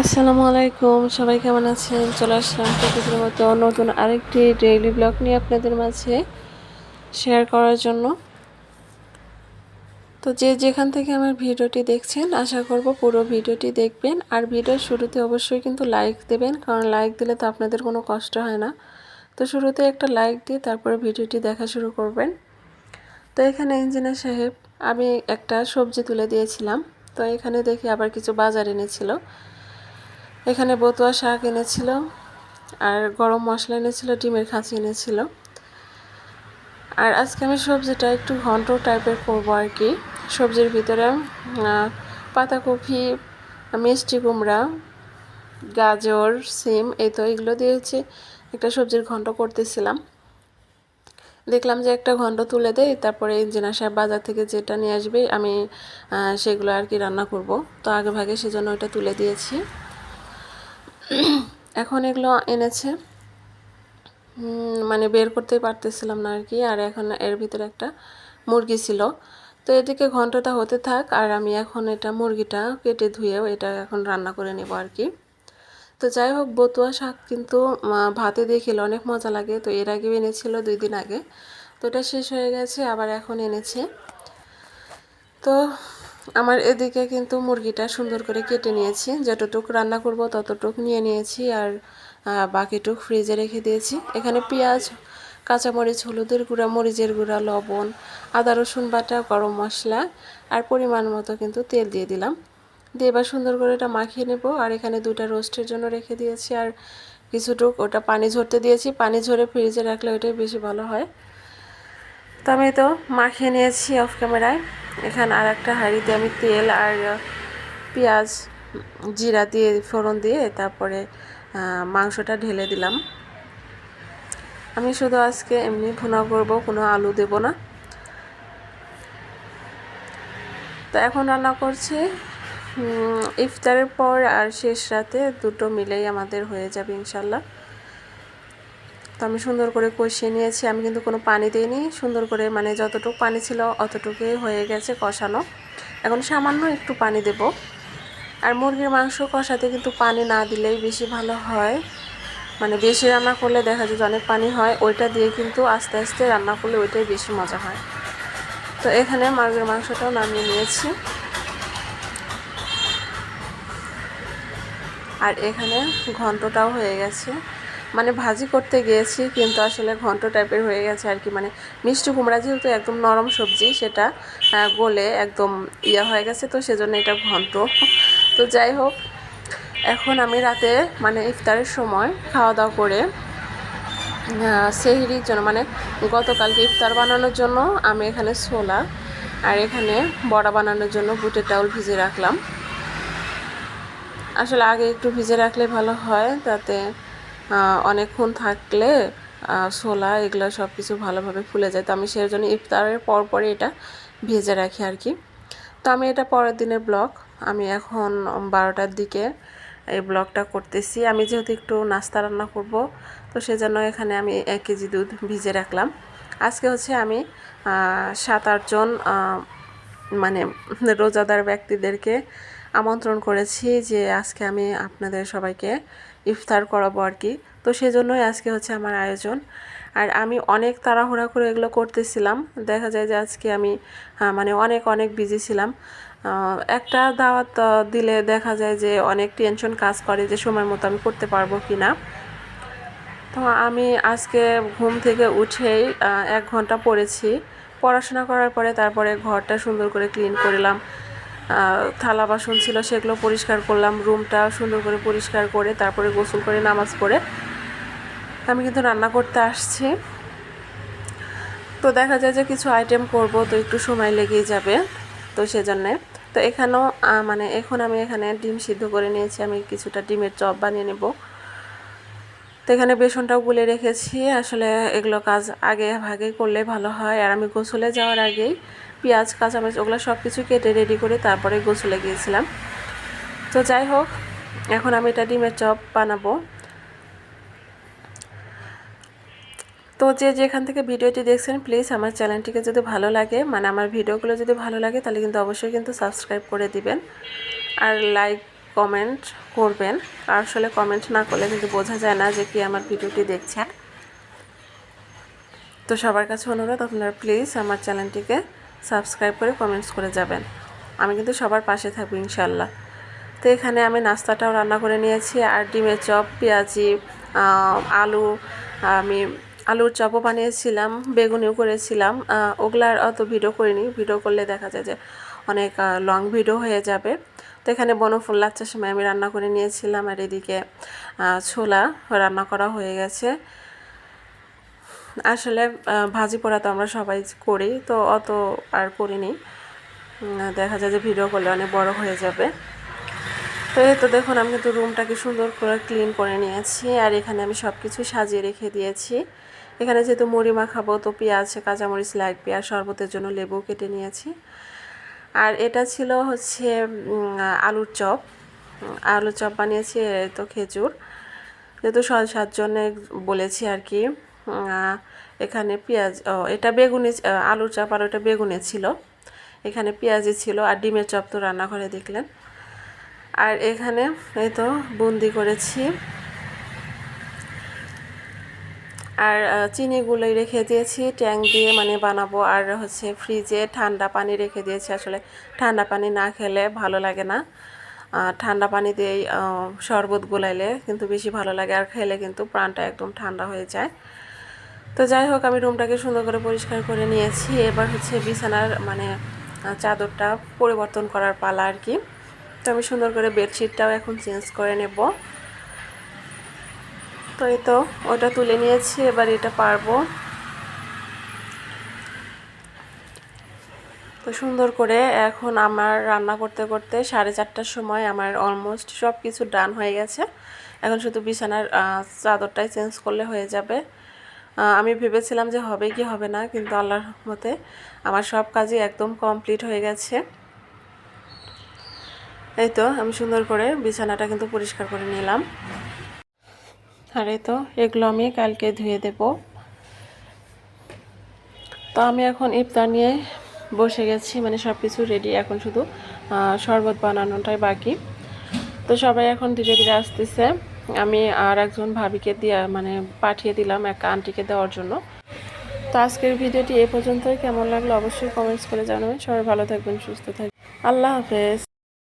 আসসালামু আলাইকুম, সবাই কেমন আছেন? চলে আসলাম প্রতিদিনের মতো নতুন আরেকটি ডেইলি ব্লগ নিয়ে আপনাদের মাঝে শেয়ার করার জন্য। তো যে যেখান থেকে আমার ভিডিওটি দেখছেন, আশা করব পুরো ভিডিওটি দেখবেন। আর ভিডিওর শুরুতে অবশ্যই কিন্তু লাইক দেবেন, কারণ লাইক দিলে তো আপনাদের কোনো কষ্ট হয় না। তো শুরুতে একটা লাইক দিয়ে তারপরে ভিডিওটি দেখা শুরু করবেন। তো এখানে ইঞ্জিনিয়ার সাহেব, আমি একটা সবজি তুলে দিয়েছিলাম। তো এখানে দেখি আবার কিছু বাজার এনেছিল। এখানে বতুয়া শাক এনেছিল আর গরম মশলা এনেছিল, ডিমের খাঁচি এনেছিল। আর আজকে আমি সবজিটা একটু ঘন্ট টাইপের করব আর কি। সবজির ভিতরে পাতাকপি, মিষ্টি কুমড়া, গাজর, সিম, এই তো এগুলো দিয়েছি। একটা সবজির ঘন্ট করতেছিলাম। দেখলাম যে একটা ঘন্ট তুলে দেয় তারপরে ইঞ্জিনার সাহেব বাজার থেকে যেটা নিয়ে আসবে, আমি সেগুলো আর কি রান্না করব। তো আগে ভাগে সেজন্য ওইটা তুলে দিয়েছি। এখন এগুলো এনেছে। মানে বের করতেই পারতেছিলাম না আর কি, আর এখন এর ভিতরে একটা মুরগি ছিল। তো এদিকে ঘন্টটা হতে থাক, আর আমি এখন এটা মুরগিটা কেটে ধুয়েও এটা এখন রান্না করে নেব আর কি। তো যাই হোক, বতুয়া শাক কিন্তু ভাতে দিয়ে খেলে অনেক মজা লাগে। তো এর আগেও এনেছিল দুই দিন আগে। তো এটা শেষ হয়ে গেছে, আবার এখন এনেছে। তো আমার এদিকে কিন্তু মুরগিটা সুন্দর করে কেটে নিয়েছি। যতটুকু রান্না করব ততটুক নিয়ে নিয়েছি আর বাকিটুক ফ্রিজে রেখে দিয়েছি। এখানে পেঁয়াজ, কাঁচামরিচ, হলুদের গুঁড়া, মরিচের গুঁড়া, লবণ, আদা, রসুন বাটা, গরম মশলা আর পরিমাণ মতো কিন্তু তেল দিয়ে দিলাম। দিয়ে এবার সুন্দর করে এটা মাখিয়ে নেব আর এখানে দুটা রোস্টের জন্য রেখে দিয়েছি আর কিছুটুক ওটা পানি ঝরতে দিয়েছি। পানি ঝরে ফ্রিজে রাখলে ওইটাই বেশি ভালো হয়। তো আমি তো মাখিয়ে নিয়েছি অফ ক্যামেরায় এখানে আর একটা হাঁড়িতে আমি তেল আর পেঁয়াজ জিরা দিয়ে, ফোড়ন দিয়ে তারপরে মাংসটা ঢেলে দিলাম। আমি শুধু আজকে এমনি ভুনা করব, কোনো আলু দেব না। তো এখন রান্না করছি ইফতারের পর আর শেষ রাতে দুটো মিলেই আমাদের হয়ে যাবে ইনশাল্লাহ। তো আমি সুন্দর করে কষিয়ে নিয়েছি। আমি কিন্তু কোনো পানি দিইনি। সুন্দর করে মানে যতটুকু পানি ছিল অতটুকুই হয়ে গেছে কষানো। এখন সামান্য একটু পানি দেব। আর মুরগির মাংস কষাতে কিন্তু পানি না দিলেই বেশি ভালো হয়। মানে বেশি রান্না করলে দেখা যায় অনেক পানি হয়। ওইটা দিয়ে কিন্তু আস্তে আস্তে রান্না করলে ওইটাই বেশি মজা হয়। তো এখানে মুরগির মাংসটাও নামিয়ে নিয়েছি। আর এখানে ঘন্টটাও হয়ে গেছে। মানে ভাজি করতে গিয়েছি, কিন্তু আসলে ঘন্ট টাইপের হয়ে গেছে আর কি। মানে মিষ্টি কুমড়া যেহেতু একদম নরম সবজি, সেটা গলে একদম ইয়া হয়ে গেছে, তো সেজন্য এটা ঘন্ট। তো যাই হোক, এখন আমি রাতে মানে ইফতারের সময় খাওয়া দাওয়া করে সেহরির জন্য মানে গতকালকে ইফতার বানানোর জন্য আমি এখানে ছোলা আর এখানে বড়া বানানোর জন্য বুটের ডাউল ভিজে রাখলাম। আসলে আগে একটু ভিজে রাখলে ভালো হয়, তাতে অনেকক্ষণ থাকলে ছোলা এগুলো সব কিছু ভালোভাবে ফুলে যায়। তো আমি সেই জন্য ইফতারের পর পরে এটা ভেজে রাখি আর কি। তো আমি এটা পরের দিনের ব্লগ। আমি এখন বারোটার দিকে এই ব্লগটা করতেছি। আমি যেহেতু একটু নাস্তা রান্না করব, তো সেজন্য এখানে আমি এক কেজি দুধ ভিজে রাখলাম। আজকে হচ্ছে আমি সাত আটজন মানে রোজাদার ব্যক্তিদেরকে আমন্ত্রণ করেছি যে আজকে আমি আপনাদের সবাইকে ইফতার করাবো আর কি। তো সেজন্যই আজকে হচ্ছে আমার আয়োজন। আর আমি অনেক তাড়াহুড়া করে এগুলো করতেছিলাম। দেখা যায় যে আজকে আমি মানে অনেক অনেক বিজি ছিলাম। একটা দাওয়াত দিলে দেখা যায় যে অনেক টেনশন কাজ করে যে সময় মতো আমি করতে পারব কি না। তো আমি আজকে ঘুম থেকে উঠেই এক ঘণ্টা পড়েছি। পড়াশোনা করার পরে তারপরে ঘরটা সুন্দর করে ক্লিন করলাম থালা বাসন ছিল সেগুলো পরিষ্কার করলাম রুমটা সুন্দর করে পরিষ্কার করে তারপরে গোসল করে নামাজ পড়ে। আমি কিন্তু রান্না করতে আসছি। তো দেখা যায় যে কিছু আইটেম করব, তো একটু সময় লেগেই যাবে, তো সেজন্যে। তো এখানেও মানে এখন আমি এখানে ডিম সিদ্ধ করে নিয়েছি, আমি কিছুটা ডিমের চপ বানিয়ে নেব। তো এখানে বেসনটাও গুলে রেখেছি। আসলে এগুলো কাজ আগে ভাগে করলে ভালো হয়। আর আমি গোসলে যাওয়ার আগেই পেঁয়াজ, কাঁচামরিচ ওগুলো সব কিছু কেটে রেডি করে তারপরে গোসলে গিয়েছিলাম। তো যাই হোক, এখন আমি এটা ডিমের চপ বানাবো। তো যে যেখান থেকে ভিডিওটি দেখছেন, প্লিজ আমার চ্যানেলটিকে যদি ভালো লাগে মানে আমার ভিডিওগুলো যদি ভালো লাগে, তাহলে কিন্তু অবশ্যই কিন্তু সাবস্ক্রাইব করে দিবেন। আর লাইক কমেন্ট করবেন। আর আসলে কমেন্ট না করলে কিন্তু বোঝা যায় না যে কি আমার ভিডিওটি দেখছেন। তো সবার কাছে অনুরোধ, আপনারা প্লিজ আমার চ্যানেলটিকে সাবস্ক্রাইব করে কমেন্টস করে যাবেন। আমি কিন্তু সবার পাশে থাকব ইনশাল্লাহ তো এখানে আমি নাস্তাটাও রান্না করে নিয়েছি। আর ডিমের চপ, পেঁয়াজি আলু, আমি আলুর চপও বানিয়েছিলাম, বেগুনিও করেছিলাম। ওগুলার অত ভিডিও করিনি। ভিডিও করলে দেখা যায় যে অনেক লং ভিডিও হয়ে যাবে। তো এখানে বনফুল লাচ্চার সময় আমি রান্না করে নিয়েছিলাম আর এদিকে ছোলা রান্না করা হয়ে গেছে। আসলে ভাজি পোড়া তো আমরা সবাই করি, তো অত আর করিনি। দেখা যায় যে ভিডিও করলে অনেক বড় হয়ে যাবে। তো এই তো দেখুন, আমি কিন্তু রুমটাকে সুন্দর করে ক্লিন করে নিয়েছি আর এখানে আমি সব কিছু সাজিয়ে রেখে দিয়েছি। এখানে যেহেতু মুড়ি মাখাবো, তো পেঁয়াজ, কাঁচামরিচ লাগবে আর শরবতের জন্য লেবু কেটে নিয়েছি। আর এটা ছিল হচ্ছে আলুর চপ। আলুর চপ বানিয়েছি তো খেজুর। যেহেতু সাত সাতজনে বলেছি আর কি এখানে পেঁয়াজ এটা বেগুনি আলুর চপ আর ওটা বেগুনে ছিল। এখানে পেঁয়াজি ছিল আর ডিমের চপ তো রান্নাঘরে দেখলেন। আর এখানে, এই তো, বুন্দি করেছি। আর চিনিগুলোই রেখে দিয়েছি ট্যাঙ্ক দিয়ে মানে বানাবো। আর হচ্ছে ফ্রিজে ঠান্ডা পানি রেখে দিয়েছি। আসলে ঠান্ডা পানি না খেলে ভালো লাগে না। ঠান্ডা পানি দিয়েই শরবত গোলাইলে কিন্তু বেশি ভালো লাগে। আর খেলে কিন্তু প্রাণটা একদম ঠান্ডা হয়ে যায়। তো যাই হোক, আমি রুমটাকে সুন্দর করে পরিষ্কার করে নিয়েছি। এবার হচ্ছে বিছানার মানে চাদরটা পরিবর্তন করার পালা আর কি। তো আমি সুন্দর করে বেডশিটটাও এখন চেঞ্জ করে নেব। তো এই তো, ওটা তুলে নিয়েছি, এবার এটা পারব। তো সুন্দর করে এখন আমার রান্না করতে করতে সাড়ে চারটার সময় আমার অলমোস্ট সব কিছু ডান হয়ে গেছে। এখন শুধু বিছানার চাদরটাই চেঞ্জ করলে হয়ে যাবে। আমি ভেবেছিলাম যে হবে কি হবে না, কিন্তু আল্লাহর মতে আমার সব কাজই একদম কমপ্লিট হয়ে গেছে। এই তো, আমি সুন্দর করে বিছানাটা কিন্তু পরিষ্কার করে নিলাম। আর তো, এগুলো আমি কালকে ধুয়ে দেব। তো আমি এখন ইফতার নিয়ে বসে গেছি মানে সব কিছু রেডি এখন শুধু শরবত বানানোটাই বাকি। তো সবাই এখন ধীরে ধীরে আসতেছে। আমি আর একজন ভাবিকে দিয়ে মানে পাঠিয়ে দিলাম এক আন্টিকে দেওয়ার জন্য। তো আজকের ভিডিওটি এ পর্যন্তই। কেমন লাগল অবশ্যই কমেন্টস করে জানাবেন। সবাই ভালো থাকবেন, সুস্থ থাকবেন। আল্লাহ হাফেজ।